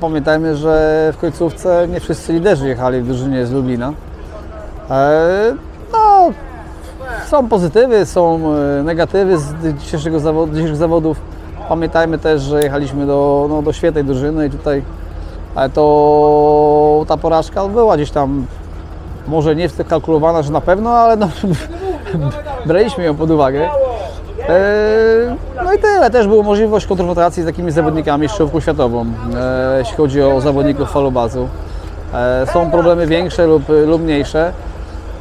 pamiętajmy, że w końcówce nie wszyscy liderzy jechali w drużynie z Lublina. E, no, są pozytywy, są e, negatywy z dzisiejszego dzisiejszych zawodów. Pamiętajmy też, że jechaliśmy do, no, do świetnej drużyny i tutaj to ta porażka była gdzieś tam, może nie wkalkulowana, że na pewno, ale no, braliśmy ją pod uwagę. E, No i tyle. Też była możliwość konfrontacji z takimi zawodnikami z czołówką światową, e, jeśli chodzi o zawodników falobazu. E, Są problemy większe lub, lub mniejsze.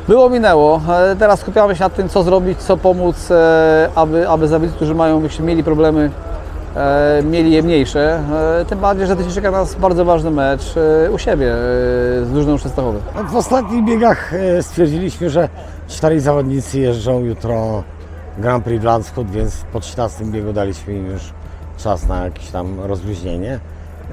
Było, minęło. Teraz skupiamy się nad tym, co zrobić, co pomóc, aby, aby zawodnicy, którzy mają, mieli problemy, mieli je mniejsze. Tym bardziej, że tydzień czeka nas bardzo ważny mecz u siebie z drużyną Częstochowy. No, W ostatnich biegach stwierdziliśmy, że czterej zawodnicy jeżdżą jutro Grand Prix Landshut, więc po 13 biegu daliśmy im już czas na jakieś tam rozluźnienie.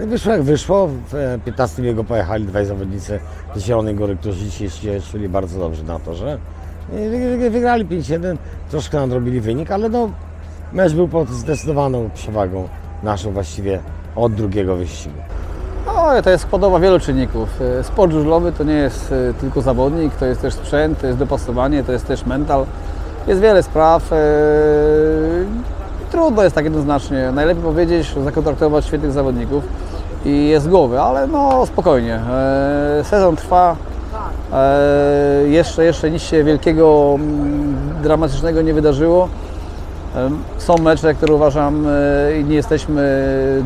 No Wyszło jak wyszło, w e, 15 biegu pojechali dwaj zawodnicy z Zielonej Góry, którzy dzisiaj się czuli bardzo dobrze na torze. I wy- wy- Wygrali 5-1, troszkę nadrobili wynik, ale no mecz był pod zdecydowaną przewagą naszą właściwie od drugiego wyścigu. No, to jest składowa wielu czynników. E, Sport żużlowy to nie jest e, tylko zawodnik, to jest też sprzęt, to jest dopasowanie, to jest też mental. Jest wiele spraw. e, Trudno jest tak jednoznacznie. Najlepiej powiedzieć, zakontraktować świetnych zawodników i jest z głowy, ale no spokojnie. E, Sezon trwa. E, Jeszcze, jeszcze nic się wielkiego, mm, dramatycznego nie wydarzyło. Są mecze, które uważam e, nie jesteśmy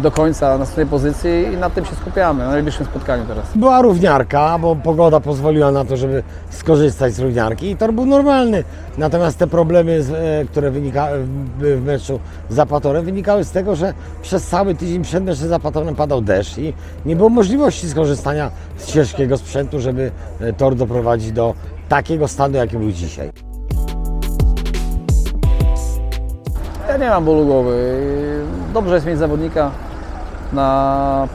do końca na swojej pozycji i nad tym się skupiamy, na najbliższym spotkaniu teraz. Była równiarka, bo pogoda pozwoliła na to, żeby skorzystać z równiarki i tor był normalny. Natomiast te problemy, e, które wynikały w meczu z Zapatorem, wynikały z tego, że przez cały tydzień przed meczem z Zapatorem padał deszcz i nie było możliwości skorzystania z ciężkiego sprzętu, żeby e, tor doprowadzić do takiego stanu, jaki był dzisiaj. Ja nie mam bólu głowy. Dobrze jest mieć zawodnika na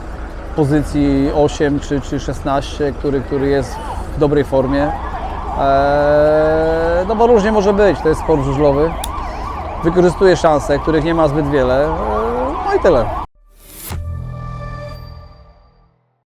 pozycji 8 czy, czy 16, który, który jest w dobrej formie. Eee, no bo różnie może być, to jest sport żużlowy. Wykorzystuje szanse, których nie ma zbyt wiele. Eee, no i tyle.